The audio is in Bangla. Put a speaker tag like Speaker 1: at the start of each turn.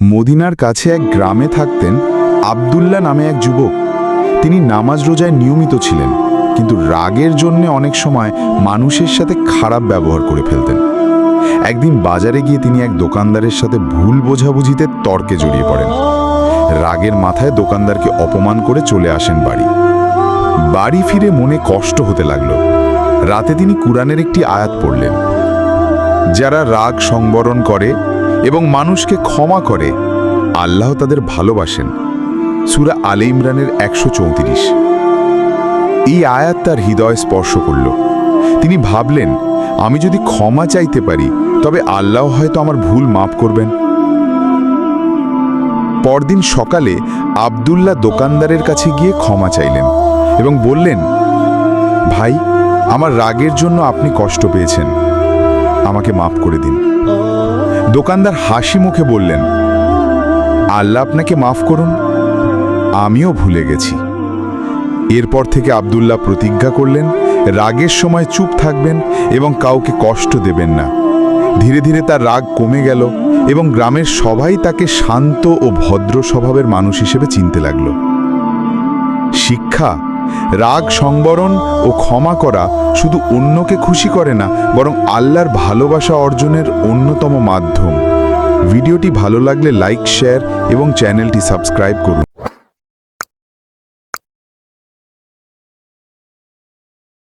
Speaker 1: মদিনার কাছে এক গ্রামে থাকতেন আবদুল্লাহ নামে এক যুবক। তিনি নামাজ রোজায় নিয়মিত ছিলেন, কিন্তু রাগের জন্য অনেক সময় মানুষের সাথে খারাপ ব্যবহার করে ফেলতেন। একদিন বাজারে গিয়ে তিনি এক দোকানদারের সাথে ভুল বোঝাবুঝিতে তর্কে জড়িয়ে পড়েন। রাগের মাথায় দোকানদারকে অপমান করে চলে আসেন বাড়ি। বাড়ি ফিরে মনে কষ্ট হতে লাগল। রাতে তিনি কুরআনের একটি আয়াত পড়লেন। যারা রাগ সংবরণ করে এবং মানুষকে ক্ষমা করে। আল্লাহ তাদের ভালোবাসেন। সুরা আলে ইমরানের একশো চৌত্রিশ। এই আয়াত তার হৃদয় স্পর্শ করল। তিনি ভাবলেন, আমি যদি ক্ষমা চাইতে পারি, তবে আল্লাহ হয়তো আমার ভুল মাফ করবেন। পরদিন সকালে আবদুল্লাহ দোকানদারের কাছে গিয়ে ক্ষমা চাইলেন এবং বললেন, ভাই, আমার রাগের জন্য আপনি কষ্ট পেয়েছেন। আমাকে মাফ করে দিন। দোকানদার হাসি মুখে বললেন, আল্লাহ আপনাকে মাফ করুন, আমিও ভুলে গেছি। এরপর থেকে আবদুল্লাহ প্রতিজ্ঞা করলেন, রাগের সময় চুপ থাকবেন এবং কাউকে কষ্ট দেবেন না। ধীরে ধীরে তার রাগ কমে গেল এবং গ্রামের সবাই তাকে শান্ত ও ভদ্র স্বভাবের মানুষ হিসেবে চিনতে লাগল। শিক্ষা রাগ সংবরণ ও ক্ষমা করা শুধু অন্যকে খুশি করে না, বরং আল্লাহর ভালোবাসা অর্জনের অন্যতম মাধ্যম। ভিডিওটি ভালো লাগলে লাইক, শেয়ার এবং চ্যানেলটি সাবস্ক্রাইব করুন।